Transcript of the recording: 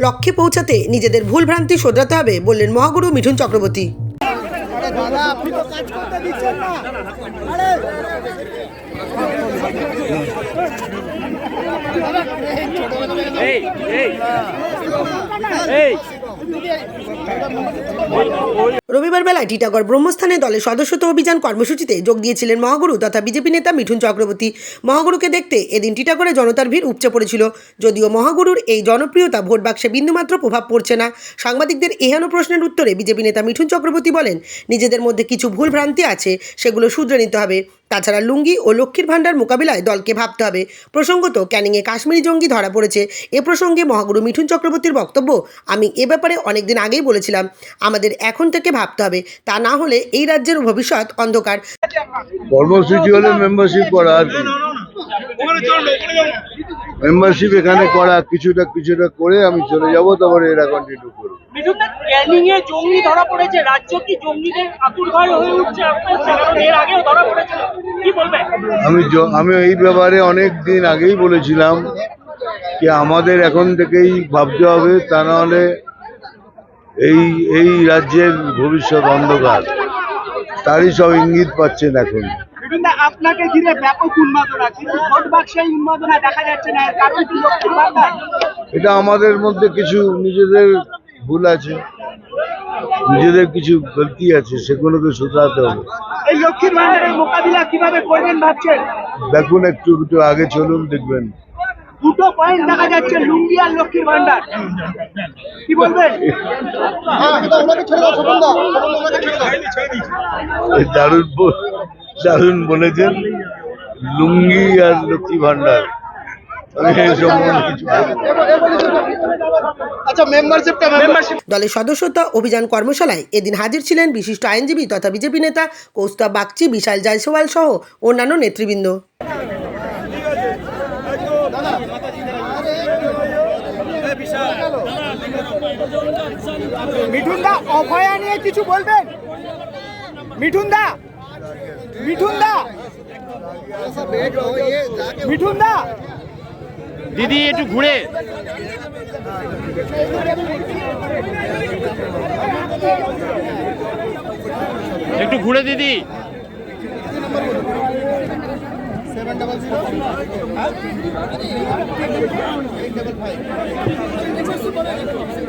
লক্ষ্যে পৌঁছাতে নিজেদের ভুল ভ্রান্তি শোধরাতে হবে বললেন মহাগুরু মিঠুন চক্রবর্তী। এই। রবিবার বেলায় টিটাগড় ব্রহ্মস্থানে দলের সদস্যত্ব অভিযান কর্মসূচিতে যোগ দিয়েছিলেন মহাগুরু তথা বিজেপি নেতা মিঠুন চক্রবর্তী। মহাগুরুকে দেখতে এদিন টিটাগড়ে জনতার ভিড় উপচে পড়েছিল। যদিও মহাগুরুর এই জনপ্রিয়তা ভোট বাক্সে বিন্দুমাত্র প্রভাব পড়ছে না। সাংবাদিকদের এহেন প্রশ্নের উত্তরে বিজেপি নেতা মিঠুন চক্রবর্তী বলেন, নিজেদের মধ্যে কিছু ভুল ভ্রান্তি আছে, সেগুলো শুধরে নিতে হবে। তাছাড়া লুঙ্গি ও লক্ষ্মীর ভাণ্ডার মোকাবিলায় দলকে ভাবতে হবে। প্রসঙ্গত, ক্যানিংয়ে কাশ্মীরি জঙ্গি ধরা পড়েছে। এ প্রসঙ্গে মহাগুরু মিঠুন চক্রবর্তীর বক্তব্য আমি এ ব্যাপারে অনেকদিন আগেই বলেছিলাম। আমাদের এখন থেকে ভাবতে হবে। তা না হলে এই রাজ্যের ভবিষ্যৎ অন্ধকার। কর্মসূচি হলে মেম্বারশিপ করা আর মেম্বারশিপ এখানে করা কিছুটা কিছুটা করে আমি চলে যাব তারপরে এরা কন্টিনিউ করব। ক্যানিং এ জঙ্গি ধরা পড়েছে রাজ্য কি জঙ্গিদের আতুর হয়ে উঠছে? এর আগেও ধরা পড়েছে কি বলবেন আমি আমি এই ব্যাপারে অনেক দিন আগেই বলেছিলাম যে আমাদের এখন থেকেই ভাবতে হবে তা নাহলে এই এই রাজ্যের ভবিষ্যৎ অন্ধকার। তারই সব ইঙ্গিত পাচ্ছেন এখন। আপনাকে ঘিরে ব্যাপক উন্মাদনা কিন্তু ভোট বাক্সে উন্মাদনা দেখা যাচ্ছে না কারণ কি এটা আমাদের মধ্যে কিছু নিজেদের ভুল আছে নিজেদের কিছু গলতি আছে সেগুলোকে শুধরাতে হবে। এই লক্ষ্মীর ভান্ডারের মোকাবিলা কীভাবে করবেন ভাবছেন? দেখুন একটু একটু আগে চলুন দেখবেন। দুটো পয়েন্ট দেখা যাচ্ছে লুঙ্গি আর লক্ষ্মীর ভান্ডার কি বলবেন দারুণ দারুণ বলেছেন লুঙ্গি আর লক্ষ্মী ভান্ডার। আচ্ছা দলের সদস্যতা অভিযান কর্মশালায় এদিন হাজির ছিলেন বিশিষ্ট আইনজীবী তথা বিজেপি নেতা কৌস্তব বাগচি বিশাল জয়সওয়াল সহ অন্যান্য নেতৃবৃন্দ। মিঠুন দা অভয়া নিয়ে কিছু বলবেন? মিঠুন দা মিঠুন দা মিঠুন দা দিদি একটু ঘুরে। একটু ঘুরে দিদি। Thank you.